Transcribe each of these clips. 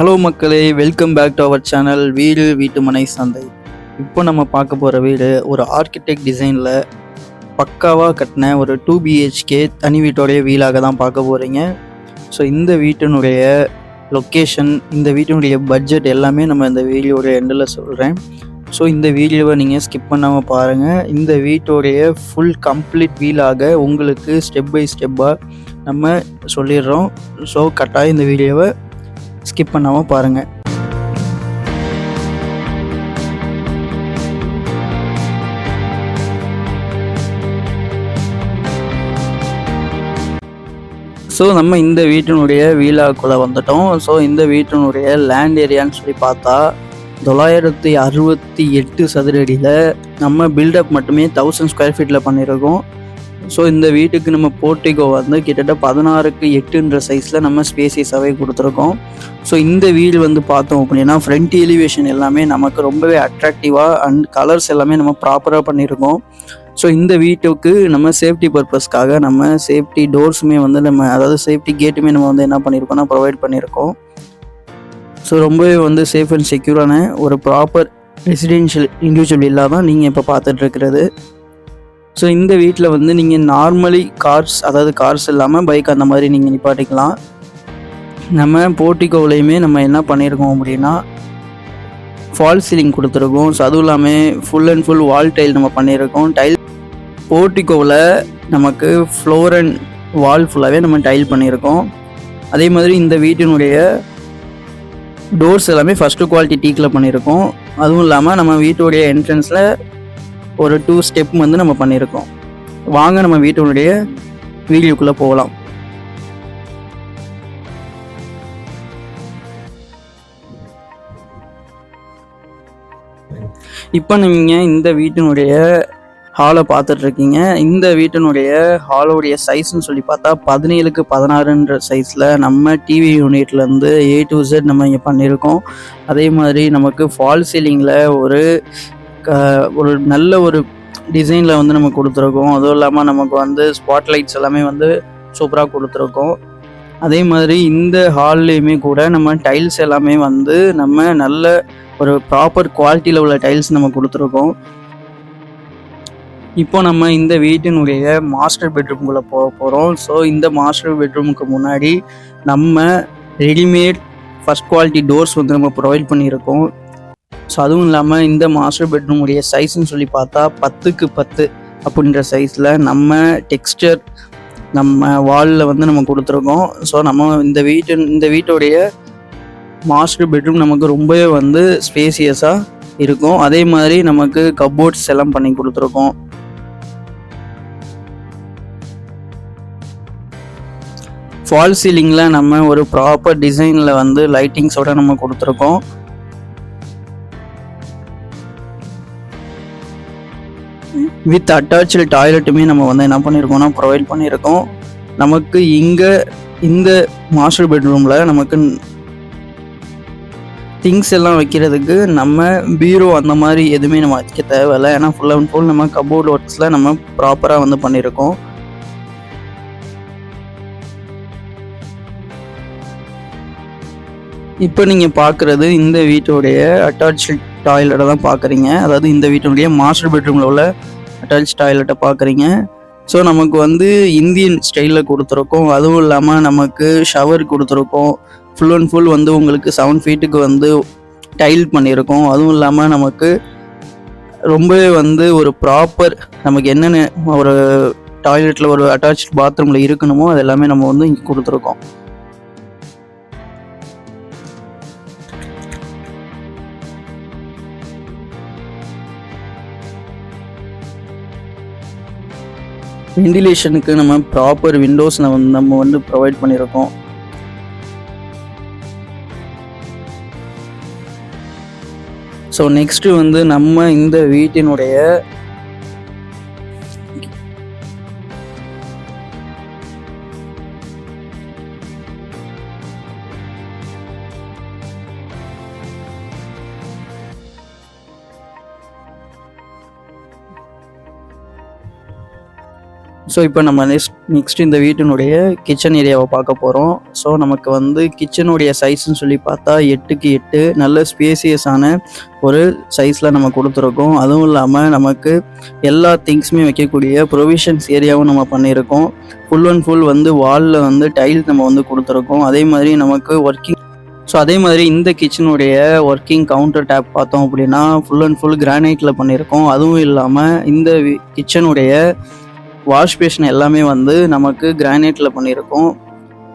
Hello மக்களே. Welcome back to our channel வீடு வீட்டு மனை சந்தை. இப்போ நம்ம பார்க்க போகிற வீடு ஒரு ஆர்கிடெக்ட் டிசைனில் பக்காவாக கட்டின ஒரு டூ பிஹெச்கே தனி வீட்டோடைய வீலாக தான் பார்க்க போகிறீங்க ஸோ இந்த வீட்டினுடைய லொக்கேஷன் இந்த வீட்டினுடைய பட்ஜெட் எல்லாமே நம்ம இந்த வீடியோடைய எண்டில் சொல்கிறேன் ஸோ இந்த வீடியோவை நீங்கள் ஸ்கிப் பண்ணாமல் பாருங்கள் இந்த வீட்டோடைய ஃபுல் கம்ப்ளீட் வீலாக உங்களுக்கு ஸ்டெப் பை ஸ்டெப்பாக நம்ம சொல்லிடுறோம். ஸோ கட்டாயம் இந்த வீடியோவை ஸ்கிப் பண்ணாமல் பாருங்கள் ஸோ நம்ம இந்த வீட்டினுடைய வீலாக்குள்ளே வந்துட்டோம். ஸோ இந்த வீட்டினுடைய லேண்ட் ஏரியான்னு சொல்லி பார்த்தா தொள்ளாயிரத்தி அறுபத்தி எட்டு சதுர அடியில் நம்ம பில்டப் மட்டுமே தௌசண்ட் ஸ்கொயர் ஃபீட்டில் பண்ணியிருக்கோம் ஸோ இந்த வீட்டுக்கு நம்ம போர்ட்டிகோ வந்து கிட்டத்தட்ட பதினாறுக்கு எட்டுன்ற சைஸில் நம்ம ஸ்பேசியஸாகவே கொடுத்துருக்கோம். ஸோ இந்த வீடு வந்து பார்த்தோம் அப்படின்னா ஃப்ரண்ட் எலிவேஷன் எல்லாமே நமக்கு ரொம்பவே அட்ராக்டிவாக அண்ட் கலர்ஸ் எல்லாமே நம்ம ப்ராப்பராக பண்ணியிருக்கோம். ஸோ இந்த வீட்டுக்கு நம்ம சேஃப்டி பர்பஸ்க்காக நம்ம சேஃப்டி டோர்ஸுமே வந்து நம்ம அதாவது சேஃப்டி கேட்டுமே நம்ம வந்து என்ன பண்ணியிருக்கோம்னா ப்ரொவைட் பண்ணியிருக்கோம். ஸோ ரொம்பவே வந்து சேஃப் அண்ட் செக்யூரான ஒரு ப்ராப்பர் ரெசிடென்ஷியல் இண்டிவிஜுவல் இல்லாதான் நீங்கள் இப்போ பார்த்துட்டு இருக்கிறது. ஸோ இந்த வீட்டில் வந்து நீங்கள் நார்மலி கார்ஸ் அதாவது கார்ஸ் இல்லாமல் பைக் அந்த மாதிரி நீங்கள் நிப்பாட்டிக்கலாம். நம்ம போர்ட்டிகோவிலையுமே நம்ம என்ன பண்ணியிருக்கோம் அப்படின்னா ஃபால் சீலிங் கொடுத்துருக்கோம். ஸோ அதுவும் இல்லாமல் full and full wall tile நம்ம பண்ணியிருக்கோம் டைல் போர்ட்டிகோவில் நமக்கு ஃப்ளோர் அண்ட் வால் ஃபுல்லாகவே நம்ம டைல் பண்ணியிருக்கோம் அதே மாதிரி இந்த வீட்டினுடைய டோர்ஸ் எல்லாமே ஃபஸ்ட்டு குவாலிட்டி டீக்கில் பண்ணியிருக்கோம் அதுவும் இல்லாமல் நம்ம வீட்டுடைய என்ட்ரன்ஸில் ஒரு டூ ஸ்டெப் வந்து நம்ம பண்ணியிருக்கோம். வாங்க நம்ம வீட்டினுடைய வீடியோக்குள்ளே போகலாம். இப்போ நீங்கள் இந்த வீட்டினுடைய ஹாலை பார்த்துட்ருக்கீங்க. இந்த வீட்டினுடைய ஹாலோடைய சைஸ்ன்னு சொல்லி பார்த்தா பதினேழுக்கு பதினாறுன்ற சைஸில் நம்ம டிவி யூனிட்லேருந்து ஏ டு ஜெட் நம்ம இங்கே பண்ணியிருக்கோம். அதே மாதிரி நமக்கு ஃபால் சீலிங்கில் ஒரு ஒரு நல்ல ஒரு டிசைனில் வந்து நம்ம கொடுத்துருக்கோம். அதுவும் இல்லாமல் நமக்கு வந்து ஸ்பாட்லைட்ஸ் எல்லாமே வந்து சூப்பராக கொடுத்துருக்கோம். அதே மாதிரி இந்த ஹால்லையுமே கூட நம்ம டைல்ஸ் எல்லாமே வந்து நம்ம நல்ல ஒரு ப்ராப்பர் குவாலிட்டியில் உள்ள டைல்ஸ் நம்ம கொடுத்துருக்கோம். இப்போ நம்ம இந்த வீட்டினுடைய மாஸ்டர் பெட்ரூம்குள்ளே போக போகிறோம் ஸோ இந்த மாஸ்டர் பெட்ரூமுக்கு முன்னாடி நம்ம ரெடிமேட் ஃபஸ்ட் குவாலிட்டி டோர்ஸ் வந்து நம்ம ப்ரொவைட் பண்ணியிருக்கோம். ஸோ அதுவும் இல்லாமல் இந்த மாஸ்டர் பெட்ரூமுடைய சைஸ்ன்னு சொல்லி பார்த்தா பத்துக்கு பத்து அப்படின்ற சைஸில் நம்ம டெக்ஸ்டர் நம்ம வாலில் வந்து நம்ம கொடுத்துருக்கோம். ஸோ நம்ம இந்த வீட்டு இந்த வீட்டுடைய மாஸ்டர் பெட்ரூம் நமக்கு ரொம்பவே வந்து ஸ்பேசியஸாக இருக்கும். அதே மாதிரி நமக்கு கபோர்ட்ஸ் எல்லாம் பண்ணி கொடுத்துருக்கோம். ஃபால் சீலிங்கில் நம்ம ஒரு ப்ராப்பர் டிசைனில் வந்து லைட்டிங்ஸோட நம்ம கொடுத்துருக்கோம். வித் அட்டாச்சு டாய்லெட்டுமே நம்ம வந்து என்ன பண்ணியிருக்கோம்னா ப்ரொவைட் பண்ணியிருக்கோம் நமக்கு இங்கே இந்த மாஸ்டர் பெட்ரூமில் நமக்கு திங்ஸ் எல்லாம் வைக்கிறதுக்கு நம்ம பீரோ அந்த மாதிரி எதுவுமே நம்ம வைக்க தேவையில்லை. ஏன்னா ஃபுல் அண்ட் ஃபுல் நம்ம கபோர்ட் ஒர்க்ஸில் நம்ம ப்ராப்பராக வந்து பண்ணியிருக்கோம் இப்போ நீங்கள் பார்க்குறது இந்த வீட்டுடைய அட்டாச்சு டாய்லெட்டை தான் பார்க்குறீங்க அதாவது இந்த வீட்டுடைய மாஸ்டர் பெட்ரூமில் உள்ள அட்டாச் டாய்லெட்டை பார்க்குறீங்க. ஸோ நமக்கு வந்து இந்தியன் ஸ்டைலில் கொடுத்துருக்கோம். அதுவும் இல்லாமல் நமக்கு ஷவர் கொடுத்துருக்கோம். ஃபுல் அண்ட் ஃபுல் வந்து உங்களுக்கு செவன் ஃபீட்டுக்கு வந்து டைல் பண்ணியிருக்கோம். அதுவும் இல்லாமல் நமக்கு ரொம்பவே வந்து ஒரு ப்ராப்பர் நமக்கு என்னென்ன ஒரு டாய்லெட்டில் ஒரு அட்டாச் பாத்ரூமில் இருக்கணுமோ அது எல்லாமே நம்ம வந்து இங்கே கொடுத்துருக்கோம். வெண்டிலேஷனுக்கு நம்ம ப்ராப்பர் விண்டோஸ் நம்ம நம்ம வந்து ப்ரொவைட் பண்ணியிருக்கோம் ஸோ நெக்ஸ்ட்டு வந்து நம்ம இந்த வீட்டினுடைய ஸோ இப்போ நம்ம நெக்ஸ்ட் நெக்ஸ்ட் இந்த வீட்டினுடைய கிச்சன் ஏரியாவை பார்க்க போகிறோம் ஸோ நமக்கு வந்து கிச்சனுடைய சைஸ்ன்னு சொல்லி பார்த்தா எட்டுக்கு எட்டு நல்ல ஸ்பேசியஸான ஒரு சைஸில் நம்ம கொடுத்துருக்கோம். அதுவும் இல்லாமல் நமக்கு எல்லா திங்ஸுமே வைக்கக்கூடிய ப்ரொவிஷன்ஸ் ஏரியாவும் நம்ம பண்ணியிருக்கோம். ஃபுல் அண்ட் ஃபுல் வந்து வாலில் வந்து டைல் நம்ம வந்து கொடுத்துருக்கோம். அதே மாதிரி நமக்கு ஒர்க்கிங் ஸோ அதே மாதிரி இந்த கிச்சனுடைய ஒர்க்கிங் கவுண்டர் டேப் பார்த்தோம் அப்படின்னா ஃபுல் அண்ட் ஃபுல் கிரானைட்டில் பண்ணியிருக்கோம். அதுவும் இல்லாமல் இந்த கிச்சனுடைய வாஷ் பேஷன் எல்லாமே வந்து நமக்கு கிரானைட்டில் பண்ணியிருக்கோம்.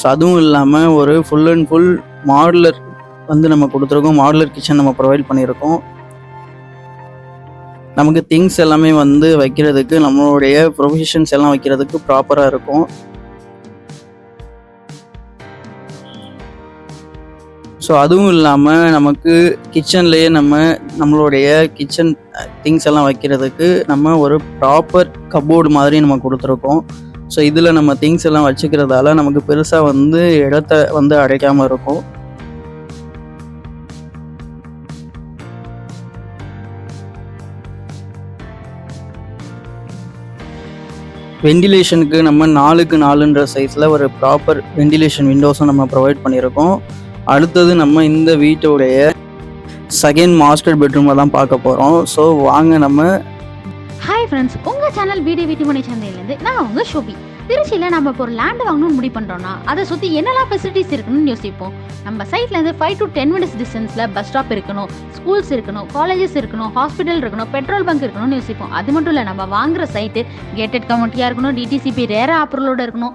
ஸோ அதுவும் இல்லாமல் ஒரு ஃபுல் அண்ட் ஃபுல் மாடுலர் வந்து நம்ம கொடுத்துருக்கோம். மாடுலர் கிச்சன் நம்ம ப்ரொவைட் பண்ணியிருக்கோம். நமக்கு திங்ஸ் எல்லாமே வந்து வைக்கிறதுக்கு நம்மளுடைய ப்ரொவிஷன்ஸ் எல்லாம் வைக்கிறதுக்கு ப்ராப்பராக இருக்கும். ஸோ அதுவும் இல்லாமல் நமக்கு கிச்சன்லேயே நம்ம நம்மளுடைய கிச்சன் திங்ஸ் எல்லாம் வைக்கிறதுக்கு நம்ம ஒரு ப்ராப்பர் கபோர்டு மாதிரி நம்ம கொடுத்துருக்கோம். ஸோ இதில் நம்ம திங்ஸ் எல்லாம் வச்சுக்கிறதால நமக்கு பெருசாக வந்து இடத்த வந்து அடைக்காமல் இருக்கும். வெண்டிலேஷனுக்கு நம்ம நாலுக்கு நாலுன்ற சைஸில் ஒரு ப்ராப்பர் வெண்டிலேஷன் விண்டோஸும் நம்ம ப்ரொவைட் பண்ணியிருக்கோம். அடுத்தது நம்ம இந்த வீட்டோடைய செகண்ட் மாஸ்டர் பெட்ரூமை தான் பார்க்க போகிறோம் ஸோ வாங்க நம்ம ஹாய் ஃப்ரெண்ட்ஸ் உங்கள் சேனல் வீடு வீட்டுமனை சந்தையிலேருந்து நான் உங்கள் ஷோபி. திருச்சியில் நம்ம இப்போ ஒரு லேண்ட் வாங்கணும்னு முடிவு பண்ணுறோன்னா அதை சுற்றி என்னெல்லாம் ஃபெசிலிட்டிஸ் இருக்குன்னு யோசிப்போம். நம்ம சைட்லேருந்து ஃபைவ் டு டென் மினிட்ஸ் டிஸ்டன்ஸில் பஸ் ஸ்டாப் இருக்கணும் ஸ்கூல்ஸ் இருக்கணும் காலேஜஸ் இருக்கணும் ஹாஸ்பிட்டல் இருக்கணும் பெட்ரோல் பங்க் இருக்கணும்னு யோசிப்போம். அது மட்டும் இல்லை நம்ம வாங்குற சைட்டு கேட்டட் கமெண்ட்டியாக இருக்கணும் டிடிசிபி ரேர ஆப்பரலோட இருக்கணும்.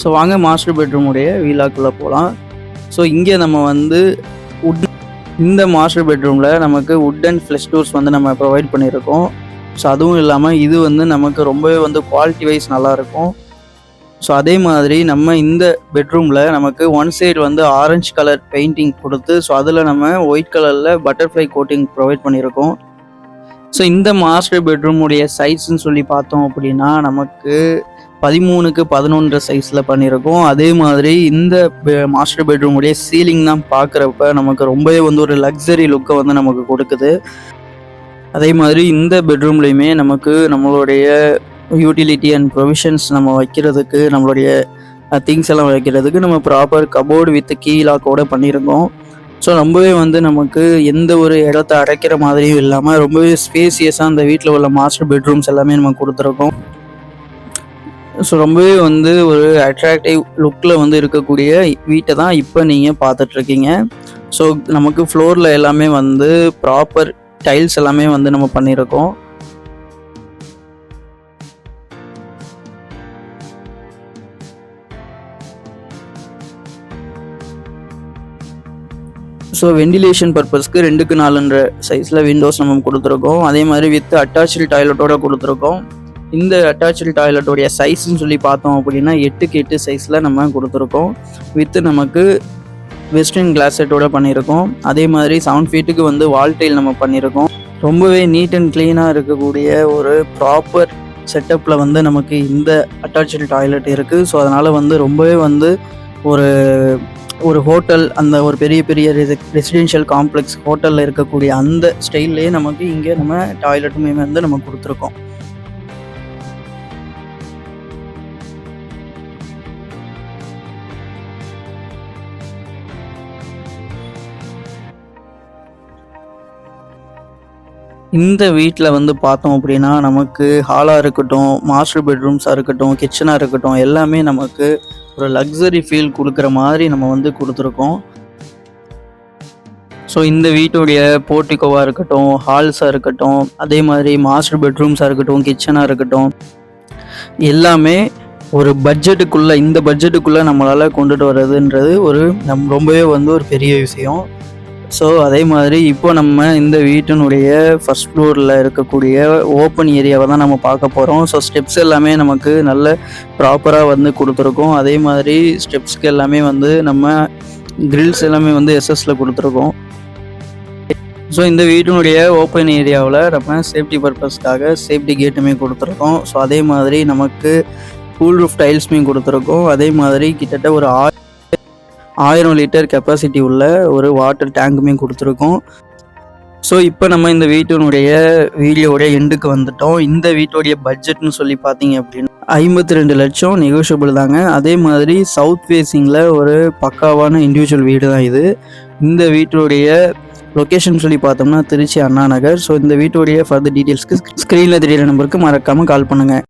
ஸோ வாங்க மாஸ்டர் பெட்ரூமுடைய வீலாக்குள்ளே போகலாம் ஸோ இங்கே நம்ம வந்து உட் இந்த மாஸ்டர் பெட்ரூமில் நமக்கு உட் அண்ட் ஃப்ளஷ் டோர்ஸ் வந்து நம்ம ப்ரொவைட் பண்ணியிருக்கோம். ஸோ அதுவும் இல்லாமல் இது வந்து நமக்கு ரொம்பவே வந்து குவாலிட்டி வைஸ் நல்லாயிருக்கும் ஸோ அதே மாதிரி நம்ம இந்த பெட்ரூமில் நமக்கு ஒன் சைடு வந்து ஆரஞ்சு கலர் பெயிண்டிங் கொடுத்து ஸோ அதில் நம்ம ஒயிட் கலரில் பட்டர்ஃப்ளை கோட்டிங் ப்ரொவைட் பண்ணியிருக்கோம். ஸோ இந்த மாஸ்டர் பெட்ரூமுடைய சைஸ்ன்னு சொல்லி பார்த்தோம் அப்படின்னா நமக்கு பதிமூணுக்கு பதினொன்று சைஸில் பண்ணியிருக்கோம். அதே மாதிரி இந்த மாஸ்டர் பெட்ரூமுடைய சீலிங் தான் பார்க்குறப்ப நமக்கு ரொம்பவே வந்து ஒரு லக்ஸரி லுக்கை வந்து நமக்கு கொடுக்குது. அதே மாதிரி இந்த பெட்ரூம்லேயுமே நமக்கு நம்மளுடைய யூட்டிலிட்டி அண்ட் ப்ரொவிஷன்ஸ் நம்ம வைக்கிறதுக்கு நம்மளுடைய திங்ஸ் எல்லாம் வைக்கிறதுக்கு நம்ம ப்ராப்பர் கபோர்டு வித் கீழாக்கோட பண்ணியிருக்கோம். ஸோ ரொம்பவே வந்து நமக்கு எந்த ஒரு இடத்த அடைக்கிற மாதிரியும் இல்லாமல் ரொம்பவே ஸ்பேசியஸாக அந்த வீட்டில் உள்ள மாஸ்டர் பெட்ரூம்ஸ் எல்லாமே நம்ம கொடுத்துருக்கோம். ஸோ ரொம்பவே வந்து ஒரு அட்ராக்டிவ் லுக்கில் வந்து இருக்கக்கூடிய வீட்டை தான் இப்போ நீங்கள் பார்த்துட்ருக்கீங்க. ஸோ நமக்கு ஃப்ளோரில் எல்லாமே வந்து ப்ராப்பர் டைல்ஸ் எல்லாமே வந்து நம்ம பண்ணியிருக்கோம். ஸோ வெண்டிலேஷன் பர்பஸ்க்கு ரெண்டுக்கு நாலுன்ற சைஸில் விண்டோஸ் நம்ம கொடுத்துருக்கோம். அதே மாதிரி வித் அட்டாச்சு டாய்லெட்டோட கொடுத்துருக்கோம். இந்த அட்டாச்சு டாய்லெட்டோடைய சைஸ்ன்னு சொல்லி பார்த்தோம் அப்படின்னா எட்டுக்கு எட்டு சைஸில் நம்ம கொடுத்துருக்கோம். வித்து நமக்கு வெஸ்டர்ன் கிளாஸ் செட்டோட பண்ணியிருக்கோம். அதே மாதிரி செவன் ஃபீட்டுக்கு வந்து வால் டைல் நம்ம பண்ணியிருக்கோம். ரொம்பவே நீட் அண்ட் க்ளீனாக இருக்கக்கூடிய ஒரு ப்ராப்பர் செட்டப்பில் வந்து நமக்கு இந்த அட்டாச்சு டாய்லெட் இருக்குது ஸோ அதனால் வந்து ரொம்பவே வந்து ஒரு ஒரு ஹோட்டல் அந்த ஒரு பெரிய பெரிய ரெசிடென்ஷியல் காம்ப்ளெக்ஸ் ஹோட்டலில் இருக்கக்கூடிய அந்த ஸ்டைல்லையே நமக்கு இங்கே நம்ம டாய்லெட்டுமே வந்து நம்ம கொடுத்துருக்கோம். இந்த வீட்டில் வந்து பார்த்தோம் அப்படின்னா நமக்கு ஹாலாக இருக்கட்டும் மாஸ்டர் பெட்ரூம்ஸாக இருக்கட்டும் கிச்சனாக இருக்கட்டும் எல்லாமே நமக்கு ஒரு லக்ஸரி ஃபீல் கொடுக்குற மாதிரி நம்ம வந்து கொடுத்துருக்கோம். ஸோ இந்த வீட்டுடைய போர்ட்டிகோவாக இருக்கட்டும் ஹால்ஸாக இருக்கட்டும் அதே மாதிரி மாஸ்டர் பெட்ரூம்ஸாக இருக்கட்டும் கிச்சனாக இருக்கட்டும் எல்லாமே ஒரு பட்ஜெட்டுக்குள்ளே இந்த பட்ஜெட்டுக்குள்ளே நம்மளால் கொண்டுட்டு வர்றதுன்றது ஒரு நம் ரொம்பவே வந்து ஒரு பெரிய விஷயம். ஸோ அதே மாதிரி இப்போ நம்ம இந்த வீட்டினுடைய ஃபர்ஸ்ட் ஃப்ளோரில் இருக்கக்கூடிய ஓப்பன் ஏரியாவை தான் நம்ம பார்க்க போகிறோம் ஸோ ஸ்டெப்ஸ் எல்லாமே நமக்கு நல்ல ப்ராப்பராக வந்து கொடுத்துருக்கோம். அதே மாதிரி ஸ்டெப்ஸ்க்கு எல்லாமே வந்து நம்ம கிரில்ஸ் எல்லாமே வந்து எஸ்எஸில் கொடுத்துருக்கோம். ஸோ இந்த வீட்டினுடைய ஓப்பன் ஏரியாவில் நம்ம சேஃப்டி பர்பஸ்க்காக சேஃப்டி கேட்டுமே கொடுத்துருக்கோம். ஸோ அதே மாதிரி நமக்கு கூல் ரூஃப் டைல்ஸுமே கொடுத்துருக்கோம். அதே மாதிரி கிட்டத்தட்ட ஒரு ஆ ஆயிரம் லிட்டர் கெப்பாசிட்டி உள்ள ஒரு வாட்டர் டேங்குமே கொடுத்துருக்கோம். ஸோ இப்போ நம்ம இந்த வீட்டினுடைய வீடியோடைய எண்டுக்கு வந்துட்டோம். இந்த வீட்டுடைய பட்ஜெட்னு சொல்லி பார்த்தீங்க அப்படின்னா ஐம்பத்தி ரெண்டு லட்சம் நெகோஷியபிள் தாங்க. அதே மாதிரி சவுத் ஃபேஸிங்கில் ஒரு பக்காவான இண்டிவிஜுவல் வீடு தான் இது. இந்த வீட்டுடைய லொக்கேஷன் சொல்லி பார்த்தோம்னா திருச்சி அண்ணா நகர். ஸோ இந்த வீட்டுடைய ஃபர்தர் டீட்டெயில்ஸ்க்கு ஸ்க்ரீனில் தெரியிற நம்பருக்கு மறக்காமல் கால் பண்ணுங்கள்